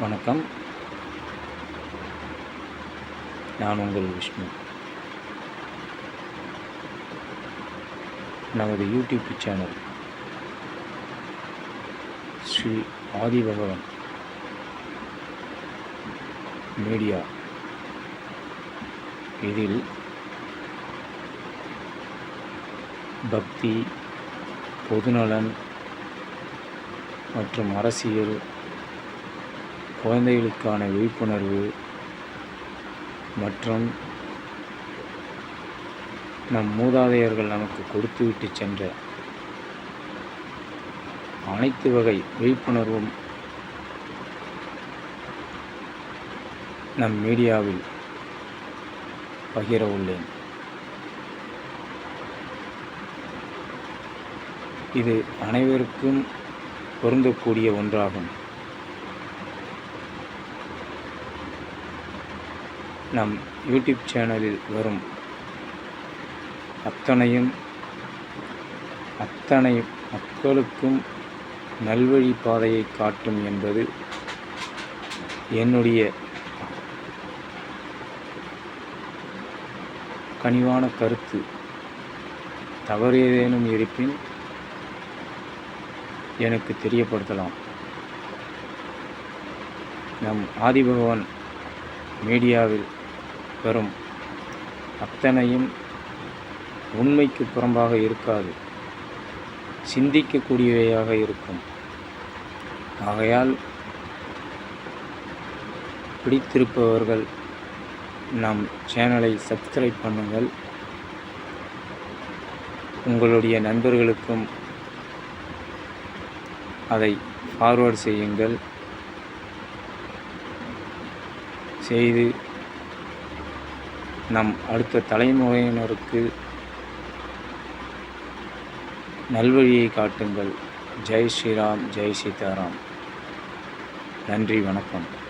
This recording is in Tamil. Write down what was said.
வணக்கம். நான் உங்கள் விஷ்ணு. நமது யூடியூப் சேனல் ஸ்ரீ ஆதி பகவன் மீடியா. இதில் பக்தி பொதுநலன் மற்றும் அரசியல் குழந்தைகளுக்கான விழிப்புணர்வு மற்றும் நம் மூதாதையர்கள் நமக்கு கொடுத்துவிட்டு சென்ற அனைத்து வகை விழிப்புணர்வும் நம் மீடியாவில் பகிர உள்ளேன். இது அனைவருக்கும் பொருந்தக்கூடிய ஒன்றாகும். நம் யூடியூப் சேனலில் வரும் அத்தனையும் அத்தனை மக்களுக்கும் நல்வழி பாதையை காட்டும் என்பது என்னுடைய கனிவான கருத்து. தவறு ஏதேனும் இருப்பின் எனக்கு தெரியப்படுத்தலாம். நம் ஆதிபகவான் மீடியாவில் வரும் அத்தனையும் உண்மைக்கு புறம்பாக இருக்காது. சிந்திக்கக்கூடியவையாக இருக்கும். ஆகையால் பிடித்திருப்பவர்கள் நம் சேனலை சப்ஸ்கிரைப் பண்ணுங்கள். உங்களுடைய நண்பர்களுக்கும் அதை ஃபார்வர்ட் செய்யுங்கள். செய்து நம் அடுத்த தலைமுறையினருக்கு நல்வழியை காட்டுங்கள். ஜெய் ஸ்ரீராம் ஜெய் சீதாராம். நன்றி வணக்கம்.